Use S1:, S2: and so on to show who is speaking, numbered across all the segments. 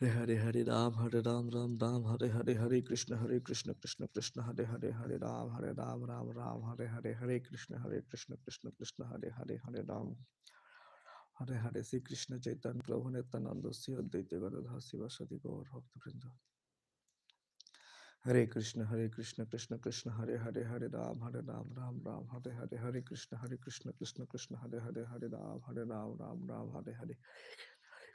S1: हरे हरे हरे राम हरे राम राम राम हरे हरे हरे कृष्ण हरे कृष्ण कृष्ण कृष्ण हरे हरे हरे राम हरे राम राम राम हरे हरे हरे कृष्ण हरे कृष्ण कृष्ण कृष्ण हरे हरे हरे राम हरे हरे श्री कृष्ण चैतन्य प्रभु नित्यानंद श्री अद्वैत गणधर शिव सदी गौर भक्त वृंद हरे कृष्ण हरे कृष्ण कृष्ण कृष्ण हरे हरे हरे राम हरे राम राम राम हरे हरे हरे कृष्ण हरे कृष्ण कृष्ण कृष्ण हरे हरे हरे राम हरे राम राम राम हरे हरे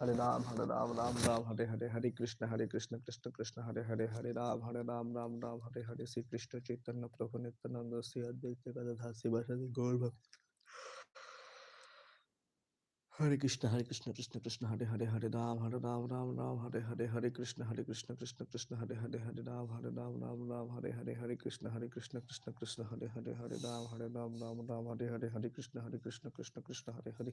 S1: हरे राम हरे राम राम राम हरे हरे हरे कृष्ण हरे कृष्ण कृष्ण कृष्ण हरे हरे हरे राम हरे राम राम राम हरे हरे श्री कृष्ण चैतन्य प्रभु नित्यानंद श्री अद्वैत गदाधर श्री वसदि गौर हरे कृष्ण हरे कृष्ण कृष्ण कृष्ण हरे हरे हरे राम हरे राम राम राम हरे हरे हरे कृष्ण हरे कृष्ण कृष्ण कृष्ण हरे हरे हरे राम हरे राम राम राम हरे हरे हरे कृष्ण हरे कृष्ण कृष्ण कृष्ण हरे हरे हरे राम हरे राम राम राम हरे हरे हरे कृष्ण हरे कृष्ण कृष्ण कृष्ण हरे हरे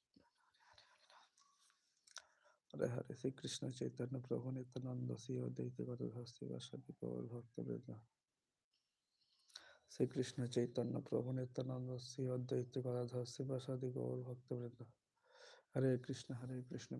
S1: चैतन्य प्रभु नित्यानंद श्री अद्वैत गदाधर शिवासादि गौर भक्त वृंद श्री कृष्ण चैतन्य प्रभु नित्यानंद श्री अद्वैत गदाधर शिवासादि गौर भक्त वृंद हरे कृष्ण हरे कृष्ण